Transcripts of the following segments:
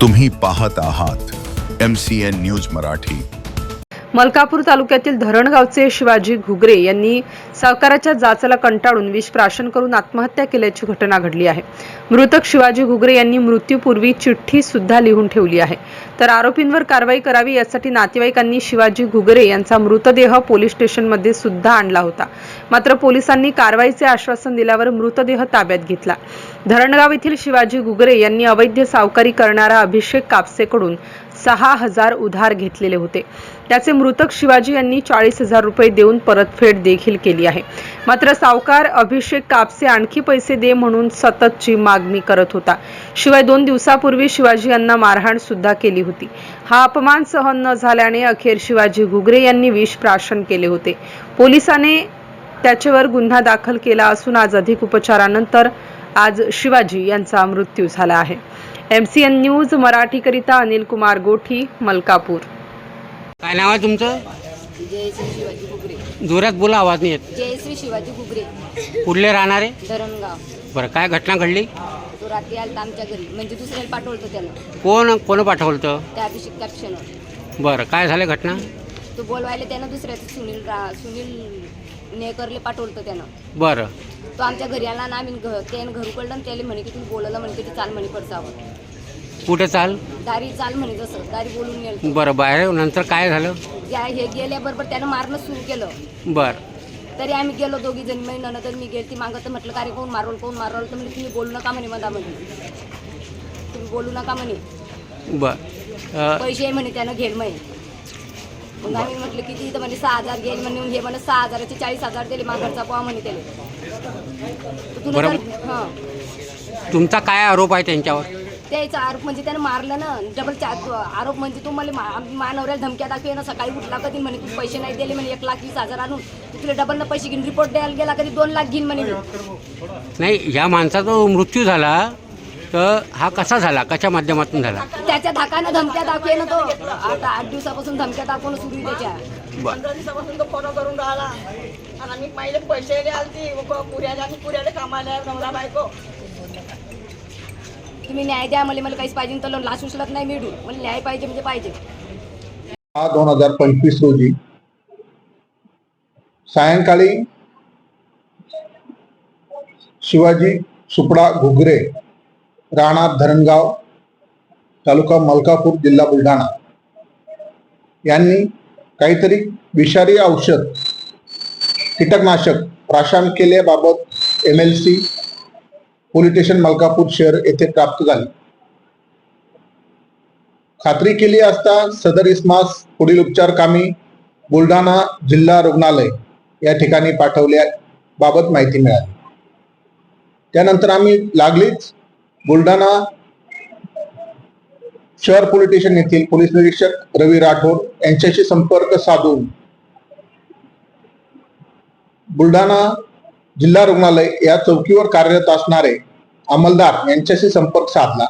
तुम्ही पाहत आहात M C N news Marathi. Malkapur तालुक्यातील धरणगावचे शिवाजी घुगरे यांनी सावकाराच्या जाचाला कंटाळून विष प्राशन करून आत्महत्या केल्याची घटना घडली आहे. मृतक शिवाजी घुगरे यांनी मृत्यूपूर्वी चिठ्ठी सुद्धा लिहून ठेवली आहे. तर आरोपींवर कारवाई करावी यासाठी नातेवाईकांनी शिवाजी घुगरे यांचा मृतदेह पोलीस स्टेशनमध्ये सुद्धा आणला होता. मात्र पोलिसांनी कारवाईचे आश्वासन दिल्यावर मृतदेह ताब्यात घेतला. धरणगाव येथील शिवाजी घुगरे यांनी अवैध सावकारी करणारा अभिषेक कापसेकडून सहा हजार उधार घेतलेले होते. त्याचे मृतक शिवाजी यांनी चाळीस हजार रुपये देऊन परतफेड देखील केली आहे. मात्र सावकार अभिषेक कापसे आणखी पैसे दे म्हणून सततची मागणी करत होता. शिवाय दोन दिवसापूर्वी शिवाजी यांना मारहाण सुद्धा केली होती. हा अपमान सहन न झाल्याने अखेर शिवाजी घुगरे यांनी विष प्राशन केले होते. पोलिसाने त्याच्यावर गुन्हा दाखल केला असून आज अधिक उपचारानंतर आज शिवाजी यांचा मृत्यू झाला आहे. एम सी एन न्यूज मराठीकरिता अनिल कुमार गोठी मलकापूर. काय नाव आहे तुमचं? जोरात बोला आवाज नाही येत. जयश्री शिवाजी घुगरे कुठले राहणारे धरणगाव. बरं काय घटना घडली? तो रात्री आलता आमच्या घरी. म्हणजे दुसऱ्याला पाठवलं त्यानं. कोण कोण पाठवलं होतं त्या अभिषेक कॅप्शनवर बरं काय झालं घटना? तो बोलवायला त्यानं दुसऱ्याचं सुनील रा सुनील नेकरले पाठवलं त्यानं. बरं. तो आमच्या घरी आला ना आम्ही घर त्यानं घर उघडलं आणि त्याला म्हणे की तुम्ही बोलवलं म्हणे की चाल म्हणे पडसावर कुठे चाल? दारी चाल म्हणे जसं. दारी बोलून गेलं बरं बाहेर नंतर काय झालं? या हे गेल्याबरोबर त्यानं मारणं सुरू केलं. बरं. तरी आम्ही गेलो दोघी जण मी नंतर मी गेली ती मागं. तर म्हटलं का रे कोण मारवलं कोण मारवलं? तर म्हणजे तुम्ही बोलू नका म्हणे मधामध्ये. तुम्ही बोलू नका म्हणे. बरं. पैसे आहे म्हणे त्यानं घेल म्हणे. मग आम्ही म्हटलं किती? तर म्हणजे सहा हजार घेईल म्हणे. हे म्हणे सहा हजाराचे चाळीस हजार दिले माघारचा पोहा म्हणे त्याला. तुला बरं. तर- हां. तुमचा काय आरोप आहे त्यांच्यावर? त्याचा आरोप म्हणजे त्यानं मारलं ना डबल आरोप म्हणजे तू मला मानवऱ्याला धमक्या दाखवे ना सकाळी उठला कधी म्हणे तू पैसे नाही दिले म्हणे एक लाख वीस हजार आणून. तुला डबल न पैसे घेऊन रिपोर्ट द्यायला गेला कधी दोन लाख घेईन म्हणे. नाही ह्या माणसाचा मूर्त्यू झाला तर हा कसा झाला? कशा माध्यमातून झाला? त्याच्या धाकानं धमक्या दाखवे ना तो. आता आठ दिवसापासून धमक्या दाखवणं सुरू त्याच्या. पंधरा दिवसापासून तो फोन करून राहिला. आणि आम्ही पहिले पैसे आलती. पुऱ्याला आणि पुऱ्याला कामाला नवरा बायको. तुम्ही न्याय द्या मला मला काहीच पाहिजे तर लाच उचलत नाही मिळू मला न्याय पाहिजे म्हणजे पाहिजे. हा दोन हजार पंचवीस रोजी सायंकाळी शिवाजी सुपडा घुगरे राहणार धरणगाव तालुका मलकापूर जिल्हा बुलढाणा यांनी काहीतरी विषारी औषध कीटकनाशक प्राशन केल्याबाबत M L C police station Malkapur शहर येथे प्राप्त झाली. खात्री केली असता सदर इस्मास पुढील उपचार कामी बुलढाणा जिल्हा रुग्णालय या ठिकाणी पाठवल्याबाबत माहिती मिळाली. त्यानंतर आम्ही लागलीच बुलढाणा शहर पोलीस स्टेशन येथील पोलीस निरीक्षक रवी राठोड यांच्याशी संपर्क साधून बुलढाणा जिल्हा रुग्णालय या चौकीवर कार्यरत असणारे अंमलदार यांच्याशी संपर्क साधला.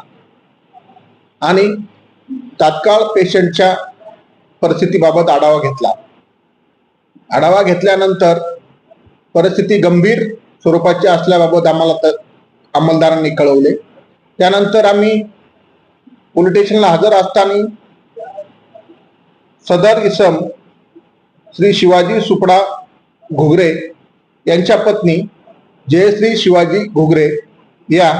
आणि तात्काळ पेशंटच्या परिस्थितीबाबत आढावा घेतला. आढावा घेतल्यानंतर परिस्थिती गंभीर स्वरूपाची असल्याबाबत आम्हाला अंमलदारांनी कळवले. त्यानंतर आम्ही पोलीस स्टेशनला हजर असताना सदर इसम श्री शिवाजी सुपडा घुगरे यांच्या पत्नी जयश्री शिवाजी घुगरे या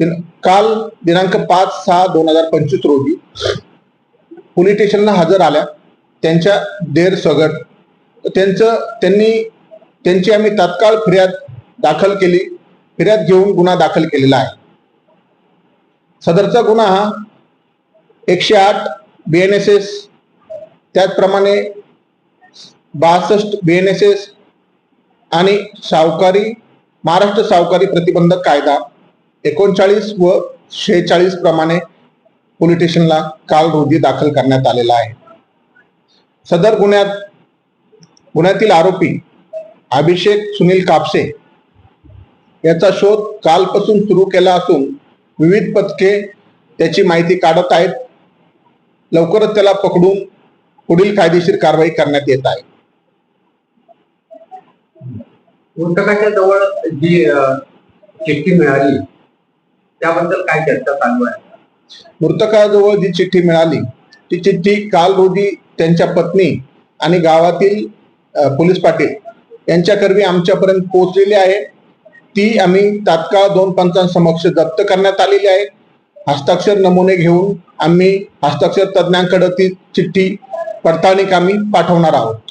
दिन- काल दिनांक पाच सहा दोन हजार पंचवीस रोजी पोलीस स्टेशनला हजर आल्या. त्यांच्या देर सगट त्यांचं त्यांनी त्यांची आम्ही तात्काळ फिर्याद दाखल केली. फिर्याद घेऊन गुन्हा दाखल केलेला आहे. सदरचा गुन्हा हा एकशे आठ बी एन एस एस त्याचप्रमाणे बासष्ट बी एन एस एस आणि सावकारी महाराष्ट्र सावकारी प्रतिबंधक कायदा एकोणचाळीस व शेहेचाळीस प्रमाणे पोलीस स्टेशनला काल रोजी दाखल करण्यात आलेला आहे. सदर गुन्ह्यात गुन्ह्यातील आरोपी अभिषेक सुनील कापसे याचा शोध कालपासून सुरू केला असून विविध पथके त्याची माहिती काढत आहेत. लवकरच त्याला पकडून पुढील कायदेशीर कारवाई करण्यात येत आहे. पुस्तकाच्या जवळ जी चिठ्ठी मिळाली त्याबद्दल काय चर्चा चालू आहे? मृतकाजवळ जी चिठ्ठी मिळाली ती चिठ्ठी काल रोजी त्यांच्या पत्नी आणि गावातील पोलीस पाटील यांच्याकरवी आमच्यापर्यंत पोहोचलेली आहे. ती आम्ही तात्काळ दोन पंचांसमक्ष जप्त करण्यात आलेली आहे. हस्ताक्षर नमुने घेऊन आम्ही हस्ताक्षर तज्ज्ञांकडे ती चिठ्ठी पडताळणी कामी पाठवणार आहोत.